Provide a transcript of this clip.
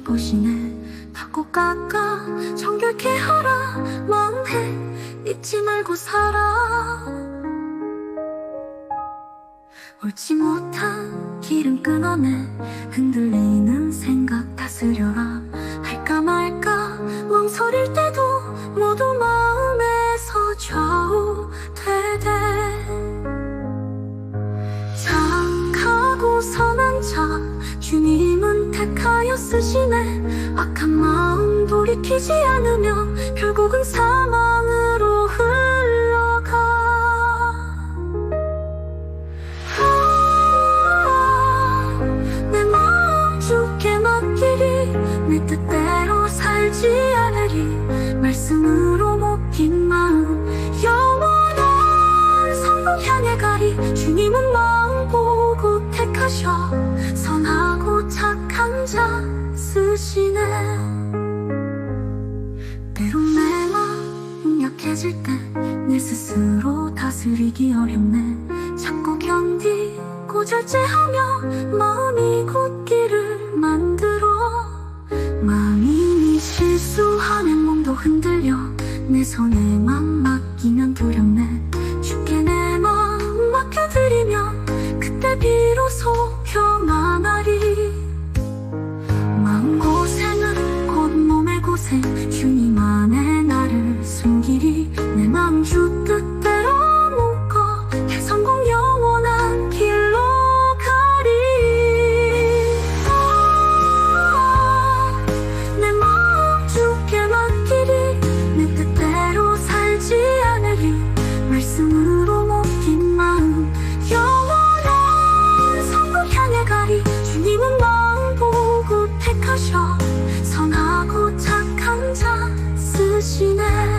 보시네. 닫고 깎아 정결케 하라. 마음해. 잊지 말고 살아. 옳지 못한 길은 끊어내. 흔들리는 생각 다스려라. 할까 말까. 망설일 때도 모두 택하여 쓰시네. 악한 마음 돌이키지 않으면 결국은 사망으로 흘러가. 아, 내 마음 주께 맡기리. 내 뜻대로 살지 않으리. 말씀으로 못긴 마음 영원한 성공 향해 가리. 주님은 마음 보고 택하셔 혼자 쓰시네. 때론 내가 약해질 때 내 스스로 다스리기 어렵네. 자꾸 견디고 절제하며 마음이 굳기를 만들어. 마음이 실수하면 몸도 흔들려. 내 손에만 맡기면 두렵네. 쉽게 내 마음 맡겨드리면 그때 비로소 tonight